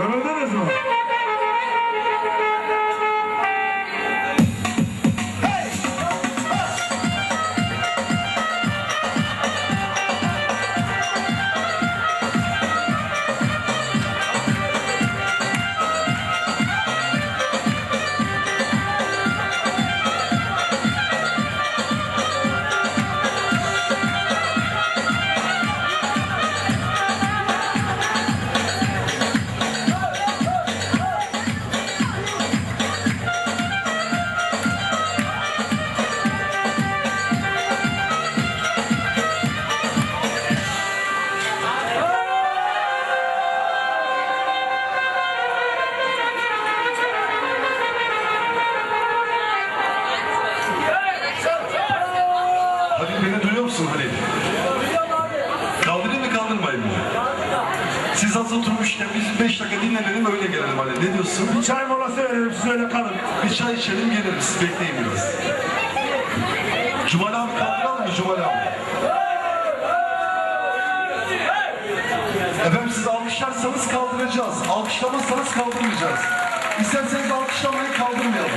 Yorumlarınız mı? Musun Halil? Kaldırayım mı kaldırmayayım mı? Siz hazır oturmuşken biz 5 dakika dinlenelim öyle gelelim Halil. Ne diyorsun? Bir çay molası verelim siz öyle kalın. Bir çay içelim gelelim siz bekleyin biraz. Cumal abi kaldıralım mı Cumal abi? Efendim siz alkışlarsanız kaldıracağız. Alkışlamazsanız kaldırmayacağız. İsterseniz alkışlamayı kaldırmayalım.